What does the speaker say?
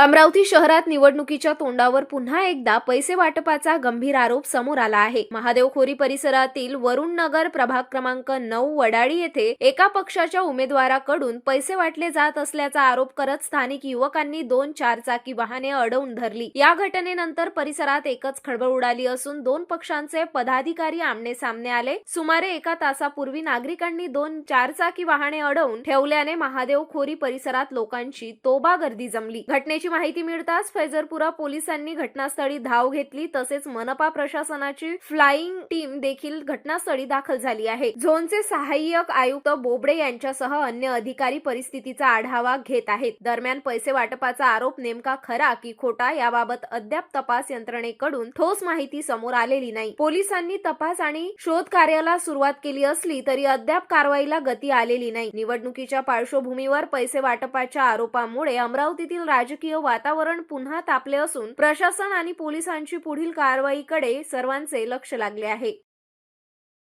अमरावती शहरात निवडणुकीच्या तोंडावर पुन्हा एकदा पैसे वाटपाचा गंभीर आरोप समोर आला आहे. महादेवखोरी परिसरातील वरुण नगर प्रभाग क्रमांक नऊ वडाळी येथे एका पक्षाच्या उमेदवाराकडून पैसे वाटले जात असल्याचा आरोप करत स्थानिक युवकांनी दोन चारचाकी वाहने अडवून धरली. या घटनेनंतर परिसरात एकच खळबळ उडाली असून दोन पक्षांचे पदाधिकारी आमने सामने आले. सुमारे एका तासापूर्वी नागरिकांनी दोन चारचाकी वाहने अडवून ठेवल्याने महादेवखोरी परिसरात लोकांची तोबा गर्दी जमली. घटनेची माहिती मिळताच फैजरपुरा पोलिसांनी घटनास्थळी धाव घेतली. तसेच मनपा प्रशासनाची फ्लाईंग टीम देखील घटनास्थळी दाखल झाली आहे. झोनचे सहाय्यक आयुक्त बोबडे यांच्यासह अन्य अधिकारी परिस्थितीचा आढावा घेत आहेत. दरम्यान पैसे वाटपाचा आरोप नेमका खरा की खोटा याबाबत अद्याप तपास यंत्रणेकडून ठोस माहिती समोर आलेली नाही. पोलिसांनी तपास आणि शोध कार्याला सुरुवात केली असली तरी अद्याप कारवाईला गती आलेली नाही. निवडणुकीच्या पार्श्वभूमीवर पैसे वाटपाच्या आरोपामुळे अमरावतीतील राजकीय वातावरण पुन्हा तापले असून प्रशासन आणि पोलिसांची पुढील कारवाईकडे सर्वांचे लक्ष लागले आहे.